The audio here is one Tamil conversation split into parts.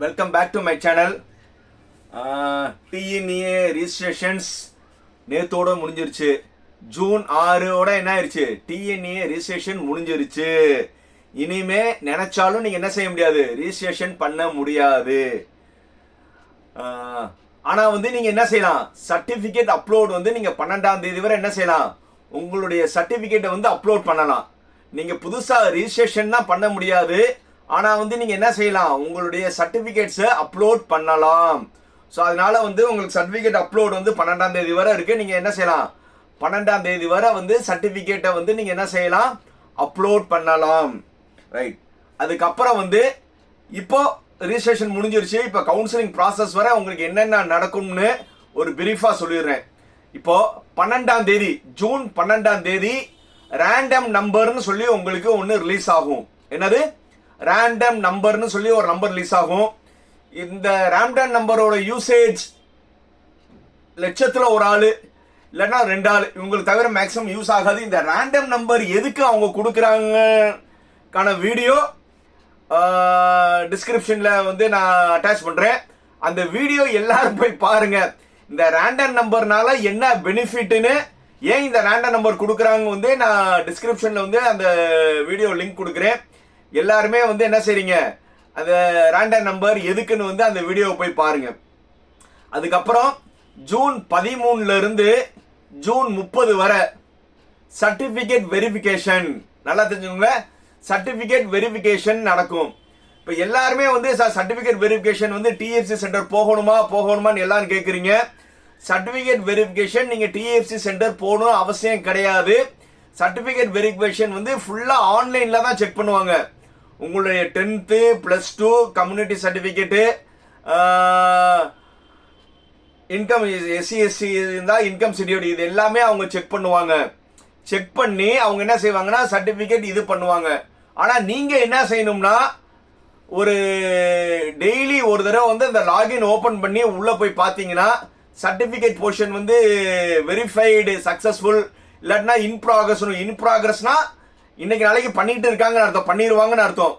Welcome back to my channel DNA registrations நேத்தோட முடிஞ்சிருச்சு. ஜூன் ஆறோட என்ன ஆயிருச்சு? டிஎன்ஏ ரிஜிஸ்ட்ரேஷன் முடிஞ்சிருச்சு. இனிமே நினைச்சாலும் நீங்க என்ன செய்ய முடியாது? ரிஜிஸ்ட்ரேஷன் பண்ண முடியாது. ஆனால் ஆனா வந்து நீங்க என்ன செய்யலாம்? சர்டிபிகேட் அப்லோட் வந்து நீங்க பன்னெண்டாம் தேதி வரை என்ன செய்யலாம்? உங்களுடைய சர்டிபிகேட்டை வந்து அப்லோட் பண்ணலாம். நீங்க புதுசா ரிஜிஸ்ட்ரேஷன் தான் பண்ண முடியாது. ஆனால் வந்து நீங்கள் என்ன செய்யலாம்? உங்களுடைய சர்டிஃபிகேட்ஸை அப்லோட் பண்ணலாம். ஸோ அதனால வந்து உங்களுக்கு சர்டிஃபிகேட் அப்லோட் வந்து பன்னெண்டாம் தேதி வரை இருக்குது நீங்கள் என்ன செய்யலாம்? பன்னெண்டாம் தேதி வரை வந்து சர்டிஃபிகேட்டை வந்து நீங்கள் என்ன செய்யலாம்? அப்லோட் பண்ணலாம். ரைட் அதுக்கப்புறம் வந்து இப்போ ரிஜிஸ்ட்ரேஷன் முடிஞ்சிருச்சு. இப்போ கவுன்சிலிங் ப்ராசஸ் வரை உங்களுக்கு என்னென்ன நடக்கும்னு ஒரு பிரீஃபாக சொல்லிடுறேன். இப்போ பன்னெண்டாம் தேதி ஜூன் பன்னெண்டாம் தேதி ரேண்டம் நம்பர்னு சொல்லி உங்களுக்கு ஒன்று ரிலீஸ் ஆகும். என்னது? ரேண்டம் நம்பர்னு சொல்லி ஒரு நம்பர் ரிலீஸ் ஆகும். இந்த ரேண்டம் நம்பரோட யூசேஜ் லட்சத்தில் ஒரு ஆள் இல்லைன்னா ரெண்டு ஆள். இவங்களுக்கு தவிர மேக்ஸிமம் யூஸ் ஆகாது. இந்த ரேண்டம் நம்பர் எதுக்கு அவங்க கொடுக்குறாங்கக்கான வீடியோ டிஸ்கிரிப்ஷனில் வந்து நான் அட்டாச் பண்ணுறேன் அந்த வீடியோ எல்லாரும் போய் பாருங்க. இந்த ரேண்டம் நம்பர்னால என்ன பெனிஃபிட்னு ஏன் இந்த ரேண்டம் நம்பர் கொடுக்குறாங்க வந்து நான் டிஸ்கிரிப்ஷனில் வந்து அந்த வீடியோ லிங்க் கொடுக்குறேன். எல்லாருமே வந்து என்ன செய்றீங்க? அந்த ரேண்டம் நம்பர் எதுக்குன்னு வந்து அந்த வீடியோவை போய் பாருங்க. அதுக்கப்புறம் ஜூன் பதிமூணுல இருந்து ஜூன் முப்பது வரை சர்டிபிகேட் வெரிஃபிகேஷன் நல்லா தெரிஞ்சுக்கோங்க. சர்டிபிகேட் வெரிஃபிகேஷன் நடக்கும். இப்போ எல்லாருமே வந்து சார் சர்டிபிகேட் வெரிஃபிகேஷன் வந்து டிஎஃப்சி சென்டர் போகணுமா போகணுமான்னு எல்லாரும் கேட்குறீங்க சர்டிபிகேட் வெரிஃபிகேஷன் நீங்கள் டிஎஃப்சி சென்டர் போகணும் அவசியம் கிடையாது. சர்டிபிகேட் வெரிஃபிகேஷன் வந்து ஃபுல்லாக ஆன்லைனில் தான் செக் பண்ணுவாங்க. உங்களுடைய tenth plus two community certificate income SC SC இருந்தால் இன்கம் சர்டிஃபிகேட் இது எல்லாமே அவங்க செக் பண்ணுவாங்க. செக் பண்ணி அவங்க என்ன செய்வாங்கன்னா சர்டிஃபிகேட் இது பண்ணுவாங்க. ஆனால் நீங்கள் என்ன செய்யணும்னா ஒரு டெய்லி ஒரு தடவை வந்து இந்த லாகின் ஓப்பன் பண்ணி உள்ளே போய் பார்த்தீங்கன்னா சர்டிஃபிகேட் போர்ஷன் வந்து வெரிஃபைடு சக்ஸஸ்ஃபுல் இல்லாட்டினா இன் ப்ராக்ரஸ் இன் ப்ராக்ரஸ்னால் இன்னைக்கு நாளைக்கு பண்ணிட்டு இருக்காங்கன்னு அர்த்தம். பண்ணிடுவாங்கன்னு அர்த்தம்.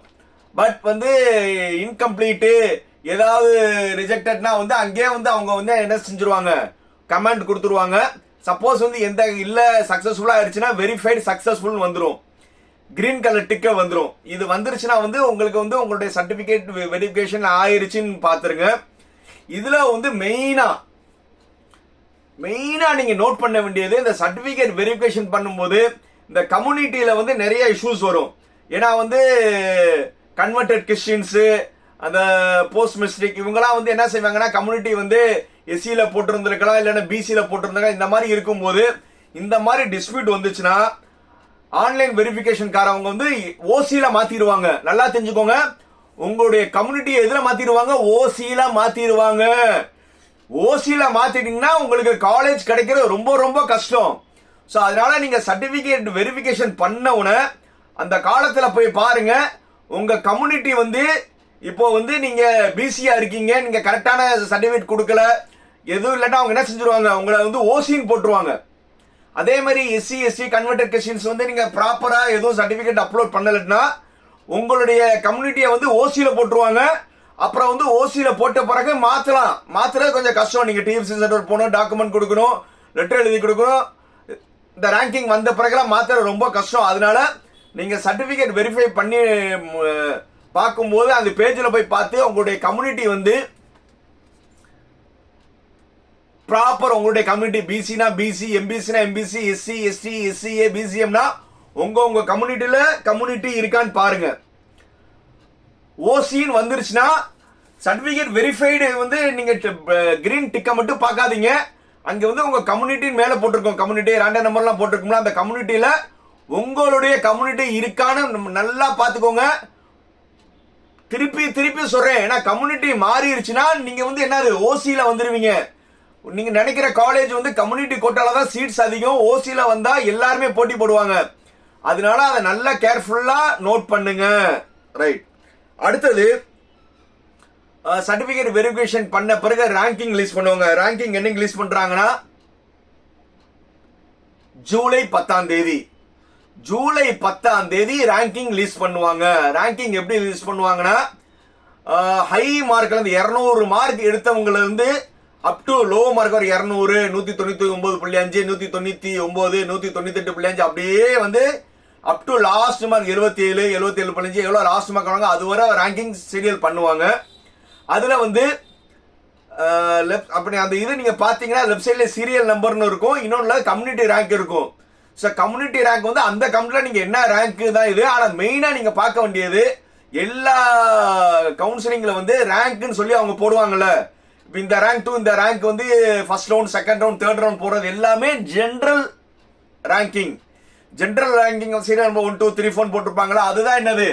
பட் வந்து இன்கம்ப்ளீட்டு ஏதாவது ரிஜெக்டட்னா வந்து அங்கேயே வந்து அவங்க வந்து என்ன செஞ்சுருவாங்க? கமெண்ட் கொடுத்துருவாங்க. சப்போஸ் வந்து எந்த இல்லை சக்ஸஸ்ஃபுல்லாக ஆயிடுச்சுன்னா வெரிஃபைடு சக்சஸ்ஃபுல் வந்துடும் கிரீன் கலர் டிக்கை வந்துடும் இது வந்துருச்சுன்னா வந்து உங்களுக்கு வந்து உங்களுடைய சர்டிஃபிகேட் வெரிஃபிகேஷன் ஆயிருச்சுன்னு பார்த்துருங்க இதில் வந்து மெயினாக மெயினாக நீங்கள் நோட் பண்ண வேண்டியது இந்த சர்டிஃபிகேட் வெரிஃபிகேஷன் பண்ணும்போது இந்த கம்யூனிட்டியில் வந்து நிறைய இஷ்யூஸ் வரும். ஏன்னா வந்து கன்வெர்டட் கிறிஸ்டின்ஸு அந்த போஸ்ட் மிஸ்டேக் இவங்கெல்லாம் வந்து என்ன செய்வாங்கன்னா கம்யூனிட்டி வந்து எஸ்சியில் போட்டிருந்திருக்கலாம் இல்லைன்னா பிசியில் போட்டிருந்தாங்க இந்த மாதிரி இருக்கும்போது இந்த மாதிரி டிஸ்பியூட் வந்துச்சுன்னா ஆன்லைன் வெரிஃபிகேஷன்காரவங்க வந்து ஓசியில் மாற்றிடுவாங்க நல்லா தெரிஞ்சுக்கோங்க. உங்களுடைய கம்யூனிட்டியை எதில் மாற்றிடுவாங்க ஓசியில் மாற்றிடுவாங்க ஓசியில் மாற்றிட்டிங்கன்னா உங்களுக்கு காலேஜ் கிடைக்கிறது ரொம்ப ரொம்ப கஷ்டம். ஸோ அதனால நீங்க சர்டிபிகேட் வெரிஃபிகேஷன் பண்ண உடனே அந்த காலத்துல போய் பாருங்க. உங்க கம்யூனிட்டி வந்து இப்போ வந்து நீங்க பிசியா இருக்கீங்க நீங்க கரெக்டான சர்டிபிகேட் கொடுக்கல எதுவும் இல்லைன்னா அவங்க என்ன செஞ்சிருவாங்க? உங்களை வந்து ஓசின்னு போட்டுருவாங்க. அதே மாதிரி எஸ்சி எஸ்சி கன்வெர்டட் கொஸ்டின்ஸ் வந்து நீங்க ப்ராப்பரா எதுவும் சர்டிபிகேட் அப்லோட் பண்ணலன்னா உங்களுடைய கம்யூனிட்டியை வந்து ஓசியில் போட்டுருவாங்க. அப்புறம் வந்து ஓசியில் போட்ட பிறகு மாற்றலாம் மாற்றுறது கொஞ்சம் கஷ்டம். நீங்கள் டிஎஃப்சி சென்டர் போகணும் டாக்குமெண்ட் கொடுக்கணும் லெட்டர் எழுதி கொடுக்கணும். இந்த ரேங்கிங் வந்த பிறகுலாம் மாத்துறது ரொம்ப கஷ்டம். அதனால நீங்க சர்டிபிகேட் வெரிஃபை பண்ணி பார்க்கும்போது அந்த பேஜில் போய் பார்த்து உங்களுடைய கம்யூனிட்டி வந்து ப்ராப்பர் உங்களுடைய கம்யூனிட்டி பிசினா பிசி எம்பிசினா எம்பிசி எஸ்சி எஸ்டி எஸ்சிஏ பிசிஎம்னா உங்க உங்க கம்யூனிட்டியில் கம்யூனிட்டி இருக்கான்னு பாருங்க. ஓசின்னு வந்துருச்சுன்னா சர்டிபிகேட் வெரிஃபைடு வந்து நீங்க கிரீன் டிக்கை மட்டும் பார்க்காதீங்க. அங்கே வந்து உங்கள் கம்யூனிட்டின் மேலே போட்டிருக்கோம். கம்யூனிட்டி ரேண்டம் நம்பர்லாம் போட்டிருக்கோம்ல அந்த கம்யூனிட்டியில் உங்களுடைய கம்யூனிட்டி இருக்கான்னு நம்ம நல்லா பார்த்துக்கோங்க. திருப்பி திருப்பி சொல்கிறேன் ஏன்னா கம்யூனிட்டி மாறிடுச்சுன்னா நீங்கள் வந்து என்னது ஓசியில் வந்துடுவீங்க நீங்கள் நினைக்கிற காலேஜ் வந்து கம்யூனிட்டி கோட்டால தான் சீட்ஸ் அதிகம். ஓசியில் வந்தால் எல்லாருமே போட்டி போடுவாங்க. அதனால அதை நல்லா கேர்ஃபுல்லாக நோட் பண்ணுங்க. ரைட் அடுத்தது சர்டிபிகேட் வெரிஃபிகேஷன் பண்ண பிறகு ரேங்கிங் ரிலீஸ் பண்ணுவாங்க. ரேங்கிங் என்னைக்கு ரிலீஸ் பண்றாங்கன்னா ஜூலை பத்தாம் தேதி. ஜூலை பத்தாம் தேதி ரேங்கிங் ரிலீஸ் பண்ணுவாங்க. ரேங்கிங் எப்படி ரிலீஸ் பண்ணுவாங்கன்னா ஹை மார்க்ல இருந்து இரநூறு மார்க் எடுத்தவங்கள வந்து அப் டு லோ மார்க் ஒரு இரநூறு நூற்றி தொண்ணூற்றி ஒம்பது புள்ளி அஞ்சு நூற்றி தொண்ணூற்றி ஒம்பது நூற்றி தொண்ணூத்தெட்டு புள்ளி அஞ்சு அப்படியே வந்து அப் டு லாஸ்ட் மார்க் எழுபத்தி ஏழு எழுபத்தி ஏழு புள்ளி அஞ்சு எவ்வளோ லாஸ்ட் மார்க் வாங்க அது வரை ரேங்கிங் சீரியல் பண்ணுவாங்க. அதுல வந்து லெஃப்ட் அப்படி அந்த இது நீங்க பாத்தீங்கன்னா லெஃப்ட் சைடில் சீரியல் நம்பர்னு இருக்கும். இன்னொன்னு கம்யூனிட்டி ரேங்க் இருக்கும். ஸோ கம்யூனிட்டி ரேங்க் வந்து அந்த கம்யூனிட்டியில் நீங்கள் என்ன ரேங்க் தான் இது? ஆனால் மெயினாக நீங்கள் பார்க்க வேண்டியது எல்லா கவுன்சிலிங்கில் வந்து ரேங்க்குன்னு சொல்லி அவங்க போடுவாங்கல்ல. இந்த ரேங்க் டூ இந்த ரேங்க் வந்து first round second round third round போடுறது எல்லாமே general ranking general ranking serial number one two three phone போட்டிருப்பாங்களா? அதுதான் என்னது?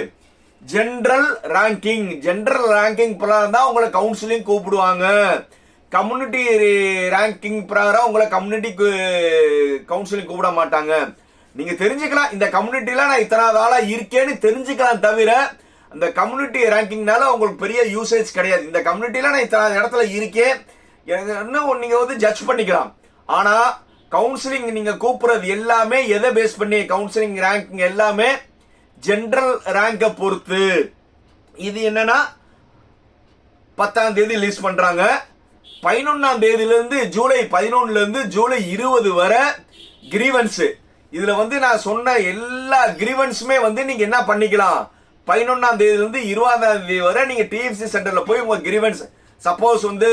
ஜென்ரல் ரேங்கிங் ஜென்ரல் ரேங்கிங் பிரகாரம் தான் உங்களை கவுன்சிலிங் கூப்பிடுவாங்க. கம்யூனிட்டி ரேங்கிங் பிரகாரம் உங்களை கம்யூனிட்டி கவுன்சிலிங் கூப்பிட மாட்டாங்க. நீங்க தெரிஞ்சுக்கலாம் இந்த கம்யூனிட்டில நான் இத்தனை ஆளா இருக்கேன்னு தெரிஞ்சுக்கலாம் தவிர அந்த கம்யூனிட்டி ரேங்கிங்னால உங்களுக்கு பெரிய யூசேஜ் கிடையாது. இந்த கம்யூனிட்டில நான் இத்தனை இடத்துல இருக்கேன். எனக்கு இன்னும் நீங்க வந்து ஜட்ஜ் பண்ணிக்கலாம். ஆனா கவுன்சிலிங் நீங்க கூப்பிடுறது எல்லாமே எதை பேஸ் பண்ணி கவுன்சிலிங் ரேங்கிங் எல்லாமே ஜென்ரல் ரேங்கை பொறுத்து. இது என்னன்னா பத்தாம் தேதி ரிலீஸ் பண்றாங்க. பதினொன்னாம் தேதியிலிருந்து ஜூலை பதினொன்னுலேருந்து ஜூலை இருபது வரை கிரீவன்ஸ் இதில் வந்து நான் சொன்ன எல்லா கிரீவன்ஸுமே வந்து நீங்கள் என்ன பண்ணிக்கலாம்? பதினொன்னாம் தேதியிலிருந்து இருபதாம் தேதி வரை நீங்கள் டிஎஃப்சி சென்டரில் போய் உங்கள் கிரீவன்ஸ் சப்போஸ் வந்து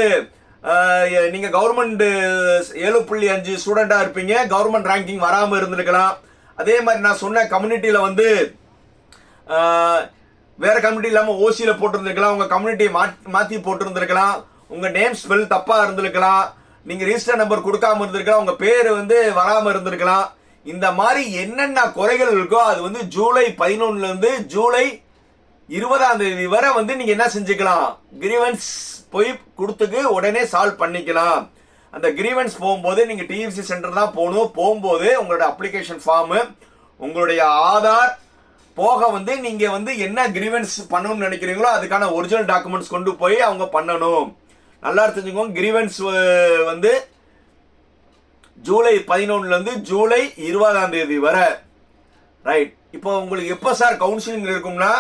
நீங்கள் கவர்மெண்ட்டு கவர்மெண்ட் ஏழு புள்ளி அஞ்சு ஸ்டூடெண்ட்டாக இருப்பீங்க. கவர்மெண்ட் ரேங்கிங் வராமல் இருந்திருக்கலாம். அதே மாதிரி நான் சொன்ன கம்யூனிட்டியில் வந்து வேற கம்யூனிட்டி இல்லாம ஓசியில போட்டிருந்திருக்கலாம் உங்க கம்யூனிட்டியை மாத்தி போட்டிருந்திருக்கலாம் உங்க நேம் ஸ்பெல் தப்பா இருந்திருக்கலாம் நீங்க ரிஜிஸ்டர் நம்பர் கொடுக்காம இருந்திருக்கலாம் உங்க பேர் வந்து வராம இருந்திருக்கலாம். இந்த மாதிரி என்னென்ன குறைகள் இருக்கோ அது வந்து ஜூலை பதினொன்னுல இருந்து ஜூலை இருபதாம் தேதி வரை வந்து நீங்க என்ன செஞ்சுக்கலாம்? கிரீவன்ஸ் போய் கொடுத்துக்கு உடனே சால்வ் பண்ணிக்கலாம். அந்த கிரீவன்ஸ் போகும்போது நீங்க டிஎம்சி சென்டர் தான் போகணும். போகும்போது உங்களோட அப்ளிகேஷன் ஃபார்ம் உங்களுடைய ஆதார் போக வந்து நீங்க வந்து என்ன கிரீவன்ஸ் பண்ணணும்னு நினைக்கிறீங்களோ அதுக்கான ஒரிஜினல் டாக்குமெண்ட்ஸ் கொண்டு போய் அவங்க பண்ணணும். நல்லா தெரிஞ்சுக்கோங்க. கிரீவன்ஸ் வந்து ஜூலை பதினொன்னுல இருந்து ஜூலை இருபதாம் தேதி வரை. ரைட் இப்போ உங்களுக்கு எப்போ சார் கவுன்சிலிங் இருக்கும்னா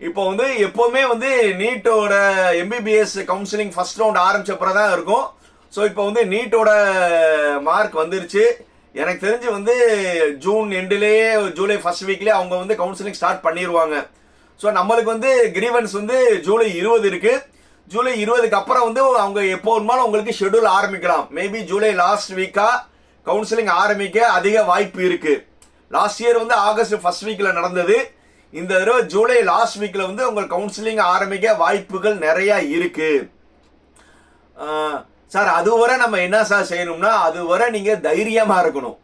இப்போ வந்து எப்போவுமே வந்து நீட்டோட எம்பிபிஎஸ் கவுன்சிலிங் ஃபர்ஸ்ட் ரவுண்ட் ஆரம்பிச்சப்பறம் தான் இருக்கும். ஸோ இப்போ வந்து நீட்டோட மார்க் வந்துருச்சு. எனக்கு தெரிஞ்சு வந்து ஜூன் எண்டுலேயே ஜூலை ஃபர்ஸ்ட் வீக்லேயே அவங்க வந்து கவுன்சிலிங் ஸ்டார்ட் பண்ணிடுவாங்க ஸோ நம்மளுக்கு வந்து கிரீவன்ஸ் வந்து ஜூலை இருபது இருக்குது ஜூலை இருபதுக்கு அப்புறம் வந்து அவங்க எப்போ வேணுமாலும் உங்களுக்கு ஷெட்யூல் ஆரம்பிக்கலாம். மேபி ஜூலை லாஸ்ட் வீக்காக கவுன்சிலிங் ஆரம்பிக்க அதிக வாய்ப்பு இருக்குது லாஸ்ட் இயர் வந்து ஆகஸ்ட் ஃபர்ஸ்ட் வீக்கில் நடந்தது. இந்த தடவை ஜூலை லாஸ்ட் வீக்கில் வந்து உங்கள் கவுன்சிலிங் ஆரம்பிக்க வாய்ப்புகள் நிறையா இருக்குது சார் அதுவரை நம்ம என்ன சார் செய்யணும்னா அதுவரை நீங்க தைரியமா இருக்கணும்.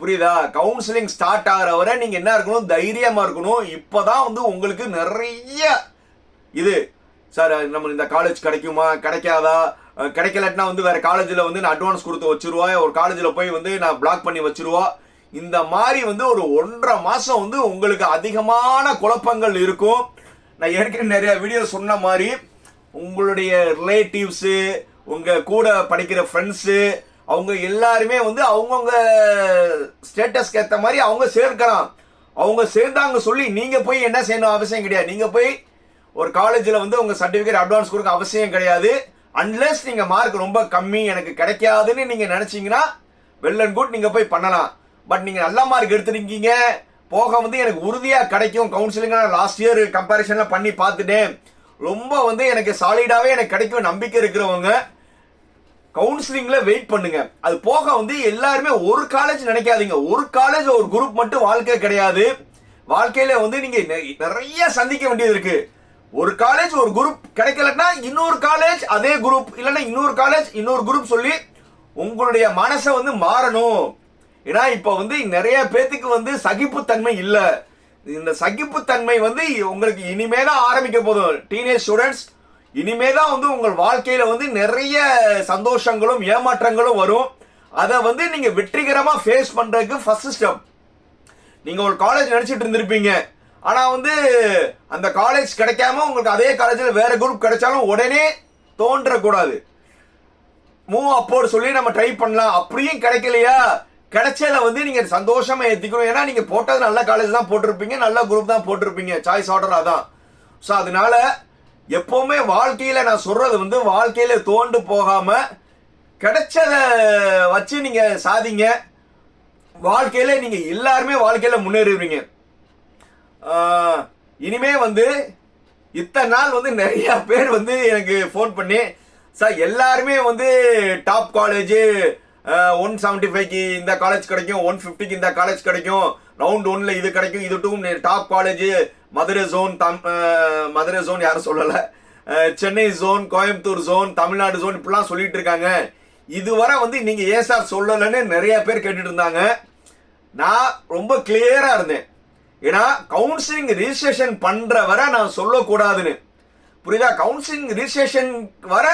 புரியுதா? கவுன்சிலிங் ஸ்டார்ட் ஆகிற வரை நீங்க என்ன இருக்கணும்? தைரியமா இருக்கணும். இப்பதான் வந்து உங்களுக்கு நிறைய இது. சார் நம்ம இந்த காலேஜ் கிடைக்குமா? கிடைக்காதா? கிடைக்கலட்டினா கிடைக்கலட்னா வந்து வேற காலேஜில் வந்து நான் அட்வான்ஸ் கொடுத்து வச்சிருவா? ஒரு காலேஜில் போய் வந்து நான் பிளாக் பண்ணி வச்சிருவா? இந்த மாதிரி வந்து ஒரு ஒன்றரை மாதம் வந்து உங்களுக்கு அதிகமான குழப்பங்கள் இருக்கும். நான் ஏற்கனவே நிறைய வீடியோ சொன்ன மாதிரி உங்களுடைய ரிலேட்டிவ்ஸு உங்க கூட படிக்கிற ஃப்ரெண்ட்ஸு அவங்க எல்லாருமே வந்து அவங்கவுங்க ஸ்டேட்டஸ்க்கு ஏற்ற மாதிரி அவங்க சேர்க்கலாம். அவங்க சேர்ந்தாங்க சொல்லி நீங்கள் போய் என்ன செய்யணும் அவசியம் கிடையாது. நீங்கள் போய் ஒரு காலேஜில் வந்து உங்கள் சர்டிஃபிகேட் அட்வான்ஸ் கொடுக்க அவசியம் கிடையாது. அன்லெஸ் நீங்கள் மார்க் ரொம்ப கம்மி எனக்கு கிடைக்காதுன்னு நீங்கள் நினச்சிங்கன்னா வெல் அண்ட் குட் நீங்கள் போய் பண்ணலாம். பட் நீங்கள் நல்ல மார்க் எடுத்துருக்கீங்க. போக வந்து எனக்கு உறுதியாக கிடைக்கும். கவுன்சிலிங் லாஸ்ட் இயர் கம்பேரிசனில் பண்ணி பார்த்துட்டேன். ரொம்ப வந்து எனக்கு சாலிடாகவே எனக்கு கிடைக்கும் நம்பிக்கை இருக்கிறவங்க. கவுன்சிலிங்ல வெயிட் பண்ணுங்க. அது போக வந்து எல்லாருமே ஒரு காலேஜ் நினைக்காதீங்க. ஒரு காலேஜ் ஒரு குரூப் மட்டும் வாழ்க்கை கிடையாது. வாழ்க்கையில வந்து நீங்க நிறைய சந்திக்க வேண்டியது இருக்கு. ஒரு காலேஜ் ஒரு குரூப் கிடைக்கலன்னா இன்னொரு காலேஜ் அதே குரூப் இல்லைன்னா இன்னொரு காலேஜ் இன்னொரு குரூப் சொல்லி உங்களுடைய மனசை வந்து மாறணும். ஏன்னா இப்ப வந்து நிறைய பேத்துக்கு வந்து சகிப்புத்தன்மை இல்லை. இந்த சகிப்புத்தன்மை வந்து உங்களுக்கு இனிமே தான் ஆரம்பிக்க போதும். டீனேஜ் ஸ்டூடெண்ட்ஸ் இனிமேதான் வந்து உங்கள் வாழ்க்கையில வந்து நிறைய சந்தோஷங்களும் ஏமாற்றங்களும் வரும். அதை வந்து நீங்க வெற்றிகரமா ஃபேஸ் பண்றதுக்கு ஃபர்ஸ்ட் ஸ்டெப் நீங்க ஒரு காலேஜ் நினைச்சிட்டு இருந்திருப்பீங்க. ஆனா வந்து அந்த காலேஜ் கிடைக்காம உங்களுக்கு அதே காலேஜில் வேற குரூப் கிடைச்சாலும் உடனே தோன்றக்கூடாது. மூவ் அப்போடு சொல்லி நம்ம ட்ரை பண்ணலாம். அப்படியும் கிடைக்கலையா? கிடைச்சல வந்து நீங்க சந்தோஷமா ஏத்திக்கணும். ஏன்னா நீங்க போட்டது நல்ல காலேஜ் தான் போட்டிருப்பீங்க. நல்ல குரூப் தான் போட்டிருப்பீங்க. சாய்ஸ் ஆர்டர் அதான். ஸோ அதனால எப்பவுமே வாழ்க்கையில நான் சொல்றது வந்து வாழ்க்கையில தோண்டு போகாம கிடைச்சத வச்சு நீங்க சாதிங்க. வாழ்க்கையில நீங்க எல்லாருமே வாழ்க்கையில முன்னேறுவீங்க இனிமே வந்து இத்தனை நாள் வந்து நிறைய பேர் வந்து எனக்கு ஃபோன் பண்ணி சார் எல்லாருமே வந்து டாப் காலேஜ் ஒன் செவன்டி ஃபைவ்க்கு இந்த காலேஜ் கிடைக்கும் ஒன் ஃபிஃப்டிக்கு இந்த காலேஜ் கிடைக்கும் ரவுண்ட் ஒன்ல இது கிடைக்கும் இது to top college Madurai zone them Madurai zone யாரும் சொல்லலை. Chennai zone Coimbatore zone Tamil Nadu zone இப்படிலாம் சொல்லிட்டு இருக்காங்க. இதுவரை வந்து நீங்க ஏன் சார் சொல்லலைன்னு நிறைய பேர் கேட்டுட்டு இருந்தாங்க. நான் ரொம்ப கிளியரா இருந்தேன். ஏன்னா கவுன்சிலிங் ரிஜிஸ்ட்ரேஷன் பண்ற வரை நான் சொல்லக்கூடாதுன்னு. புரியுதா? கவுன்சிலிங் ரிஜிஸ்ட்ரேஷன் வர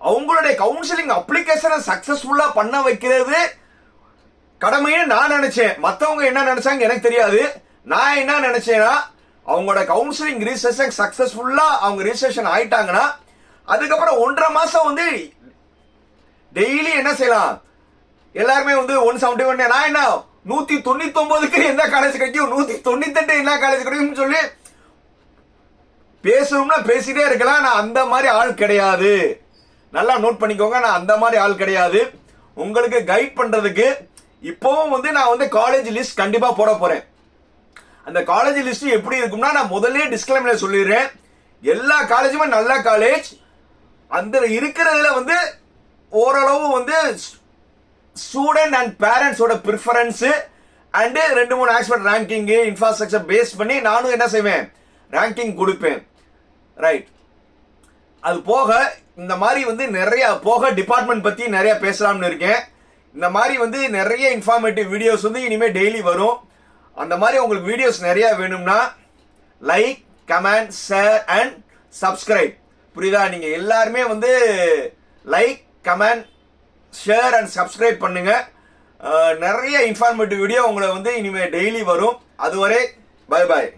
அவங்களுடைய கவுன்சிலிங் அப்ளிகேஷனை சக்சஸ்ஃபுல்லா பண்ண வைக்கிறது கடமையே நான் நினைச்சேன். மற்றவங்க என்ன நினைச்சாங்க எனக்கு தெரியாது. நான் என்ன நினைச்சேன்னா அவங்களோட கவுன்சிலிங் ரிஜிஸ்ட்ரேஷன் சக்சஸ்ஃபுல்லா அவங்க ரிஜிஸ்ட்ரேஷன் ஆயிட்டாங்கன்னா அதுக்கப்புறம் ஒன்றரை மாசம் வந்து டெய்லி என்ன செய்யலாம்? எல்லாருமே வந்து ஒன் செவன்டி ஒன் நான் என்ன நூத்தி தொண்ணூத்தி ஒன்பதுக்கு என்ன காலேஜ் கிடைக்கும்? நூத்தி தொண்ணூத்தி எட்டு என்ன காலேஜ் கிடைக்கும்னு சொல்லி பேசணும்னா பேசிட்டே இருக்கலாம். நான் அந்த மாதிரி ஆள் கிடையாது. நல்லா நோட் பண்ணிக்கோங்க நான் அந்த மாதிரி ஆள் கிடையாது. உங்களுக்கு கைட் பண்றதுக்கு இப்போவும் வந்து நான் வந்து காலேஜ் லிஸ்ட் கண்டிப்பா போட போறேன். அந்த காலேஜ் லிஸ்ட் எப்படி இருக்கும்னா நான் முதல்ல டிஸ்கிளைமர் சொல்லிடுறேன். எல்லா காலேஜுமே நல்ல காலேஜ் அந்த இருக்கிறதுல வந்து ஓரளவு வந்து ஸ்டூடெண்ட் அண்ட் பேரண்ட்ஸோட ப்ரிஃபரன்ஸு அண்டு ரெண்டு மூணு ஆக்ஸ்பர்ட் ரேங்கிங்கு இன்ஃப்ராஸ்ட்ரக்சர் பேஸ் பண்ணி நானும் என்ன செய்வேன்? ரேங்கிங் கொடுப்பேன். ரைட் அது போக இந்த மாதிரி வந்து நிறைய போக டிபார்ட்மெண்ட் பற்றி நிறைய பேசலாம்னு இருக்கேன். இந்த மாதிரி வந்து நிறைய இன்ஃபார்மேட்டிவ் வீடியோஸ் வந்து இனிமேல் டெய்லி வரும். அந்த மாதிரி உங்களுக்கு வீடியோஸ் நிறைய வேணும்னா like comment share and subscribe புரியுதா? நீங்க எல்லாருமே வந்து like comment share and subscribe பண்ணுங்க. நிறைய இன்ஃபார்மேட்டிவ் வீடியோ உங்களை வந்து இனிமேல் டெய்லி வரும். அதுவரை பை பாய்